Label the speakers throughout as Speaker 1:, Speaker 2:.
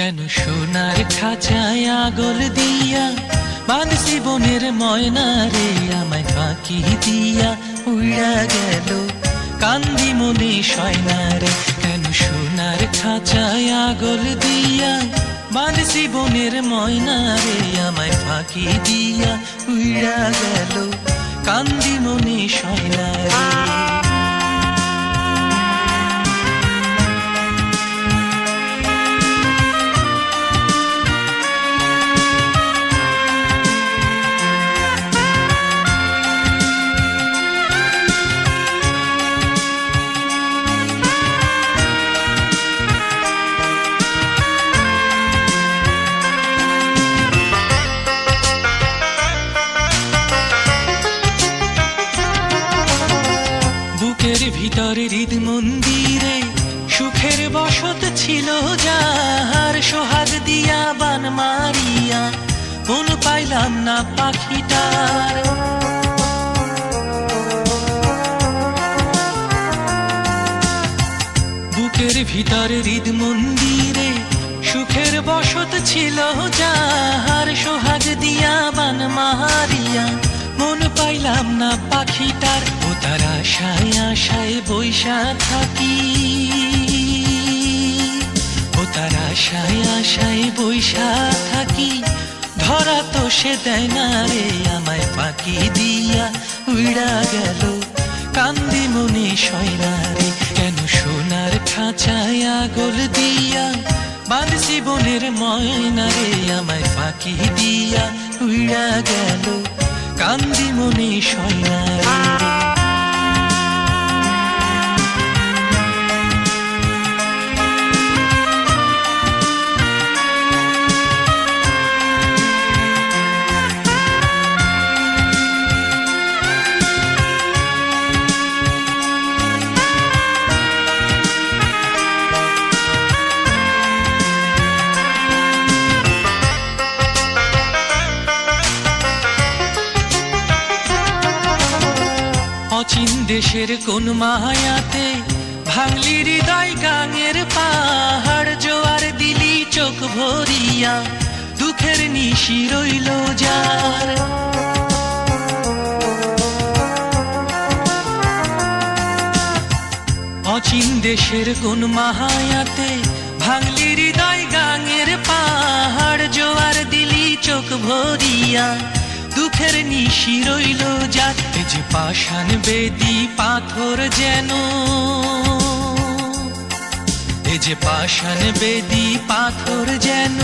Speaker 1: কেন সোনার খাঁচায় আগল দিয়া? বাঁধছি বনের ময়না রে আমায় ফাঁকি দিয়া উড়া গেল। কান্দি মনে সয়না রে কেন সোনার খাঁচায় আগল দিয়া? বাঁধছি বনের ময়না রে আমায় ফাঁকি দিয়া উড়া গেল। কান্দি মনে সয়না রে বুকের হৃদ মন্দিরে সুখের বসত ছিল যাহার সোহাগ দিয়া বান মারিয়া কোন পাইলাম না পাখিটার। বুকের ভিতরে হৃদ মন্দিরে সুখের বসত ছিল যাহার সোহাগ দিয়া বান মারিয়া, মন পাইলাম না পাখিটার। তার আশায় আশায় বৈশা থাকি। ও তার আশায় আশায় বৈশা থাকি। ধরা তো সে দেয় না রে আমায় ফাঁকি দিয়া। উড়া গেল, কান্দি মনে সয়না রে, কেন সোনার খাঁচায় আগল দিয়া? বাঁধছি বনের ময়না রে আমায় ফাঁকি দিয়া। উড়া গেল, কান্দি মনে সয়না রে। অচিন দেশের কোন মায়াতে ভাঙলি হৃদয় গাঙের পাহাড় জোয়ার দিলি চোখ ভরিয়া, দুঃখের নিশি রইল যার। অচিন দেশের কোন মায়াতে ভাঙলি হৃদয় গাঙের পাহাড় জোয়ার দিলি চোখ ভরিয়া দুঃখের নিশি রইল এ যে পাষাণ বেদি পাথর যেন। এ যে পাষাণ বেদি পাথর যেন,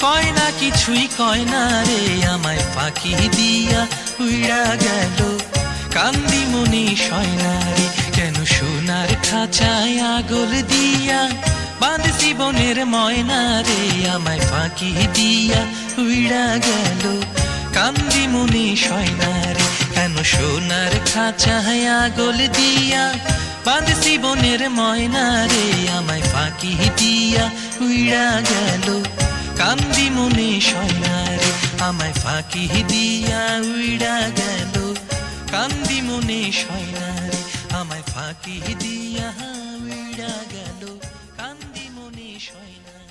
Speaker 1: কয় না কিছুই কয় না রে, আমায় ফাঁকি দিয়া উইড়া গেল। কান্দি মনি সয়না রে, কেন সোনার খাঁচায় আগল দিয়া? বাঁধছি বনের ময়না রে, আমায় ফাঁকি দিয়া উইড়া গেল। কান্দি মুনি সয়নার, কেন সোনার খাঁচায় আগল দিয়া? বাঁধছি বনের ময়না রে আমায় ফাঁকি দিয়া উইড়া গেল। কান্দি মনে সয়নার, আমায় ফাঁকি দিয়া উইড়া গেল। কান্দি মনে সয়নার, আমায় ফাঁকি দিয়া উইড়া গেল। কান্দি মনে সয়না